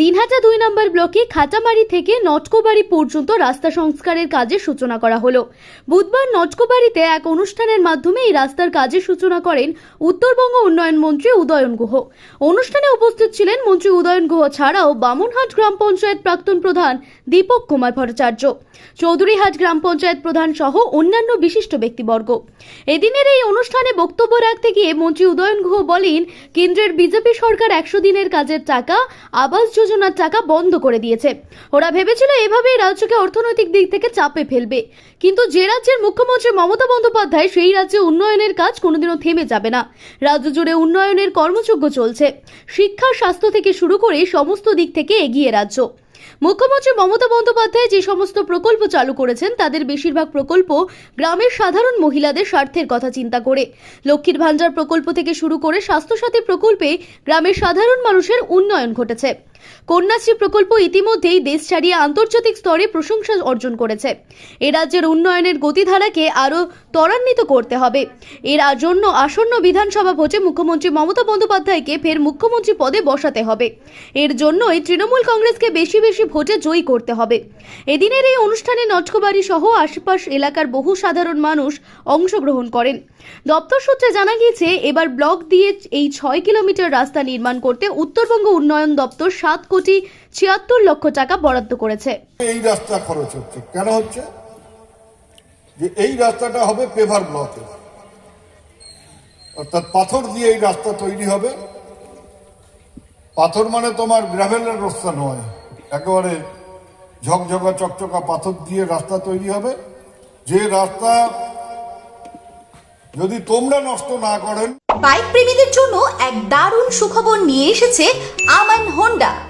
দিনহাটা দুই নম্বর ব্লকে খাটামারি থেকে নটকোবাড়ি পর্যন্ত রাস্তা সংস্কারের কাজের সূচনা করা হলো। বুধবার নটকোবাড়িতে এক অনুষ্ঠানের মাধ্যমে এই রাস্তার কাজের সূচনা করেন উত্তরবঙ্গ উন্নয়ন মন্ত্রী উদয়ন গুহ। অনুষ্ঠানে উপস্থিত ছিলেন মন্ত্রী উদয়ন গুহ ছাড়াও বামনহাট গ্রাম পঞ্চায়েত প্রাক্তন প্রধান দীপক কুমার ভট্টাচার্য, চৌধুরীহাট গ্রাম পঞ্চায়েত প্রধান সহ অন্যান্য বিশিষ্ট ব্যক্তিবর্গ। এদিনের এই অনুষ্ঠানে বক্তব্য রাখতে গিয়ে মন্ত্রী উদয়ন গুহ বলেন, কেন্দ্রের বিজেপি সরকার একশো দিনের কাজের টাকা আবাস যোজনার টাকা বন্ধ করে দিয়েছে। ওরা ভেবেছিল এভাবেই রাজ্যকে অর্থনৈতিক দিক থেকে চাপে ফেলবে। কিন্তু যে রাজ্যের মুখ্যমন্ত্রী মমতা বন্দ্যোপাধ্যায়, সেই রাজ্যে উন্নয়নের কাজ কোনোদিনও থেমে যাবে না। রাজ্য জুড়ে উন্নয়নের কর্মযজ্ঞ চলছে। শিক্ষা, স্বাস্থ্য থেকে শুরু করে সমস্ত দিক থেকে এগিয়ে রাজ্য। মুখ্যমন্ত্রী মমতা বন্দ্যোপাধ্যায় যে সমস্ত প্রকল্প চালু করেছেন, তাদের বেশিরভাগ প্রকল্প গ্রামের সাধারণ মহিলাদের স্বার্থের কথা চিন্তা করে। লক্ষ্মীর ভাণ্ডার প্রকল্প থেকে শুরু করে স্বাস্থ্যসাথী প্রকল্পে গ্রামের সাধারণ মানুষের উন্নয়ন ঘটেছে। কন্যাশ্রী প্রকল্প ইতিমধ্যেই দেশ ছাড়িয়ে আন্তর্জাতিক স্তরে প্রশংসা অর্জন করেছে। এ রাজ্যের উন্নয়নের গতিধারাকে আরও ত্বরান্বিত করতে হবে। এর জন্য আসন্ন বিধানসভা ভোটে মুখ্যমন্ত্রী মমতা বন্দ্যোপাধ্যায়কে ফের মুখ্যমন্ত্রী পদে বসাতে হবে। এর জন্যই তৃণমূল কংগ্রেসকে বেশি বেশি ভোটে জয়ী করতে হবে। এদিনের এই অনুষ্ঠানে নটকোবাড়ি সহ আশপাশ এলাকার বহু সাধারণ মানুষ অংশগ্রহণ করেন। দপ্তর সূত্রে জানা গিয়েছে, এবার ব্লক দিয়ে এই ছয় কিলোমিটার রাস্তা নির্মাণ করতে উত্তরবঙ্গ উন্নয়ন দপ্তর সাত কোটি ছিয়াত্তর লক্ষ টাকা বরাদ্দ করেছে। এই রাস্তা খরচ হচ্ছে। কেন হচ্ছে? যে এই রাস্তাটা হবে পেভার ব্লকে। অর্থাৎ পাথর দিয়ে এই রাস্তা তৈরি হবে। পাথর মানে তোমার গ্রাভেলের রাস্তা নয়। একেবারে ঝকঝকা চকচকা পাথর দিয়ে রাস্তা তৈরি হবে। যে রাস্তা যদি তোমরা নষ্ট না করেন বাইক প্রেমীদের জন্য এক দারুণ সুখবর নিয়ে এসেছে আমান হোন্ডা।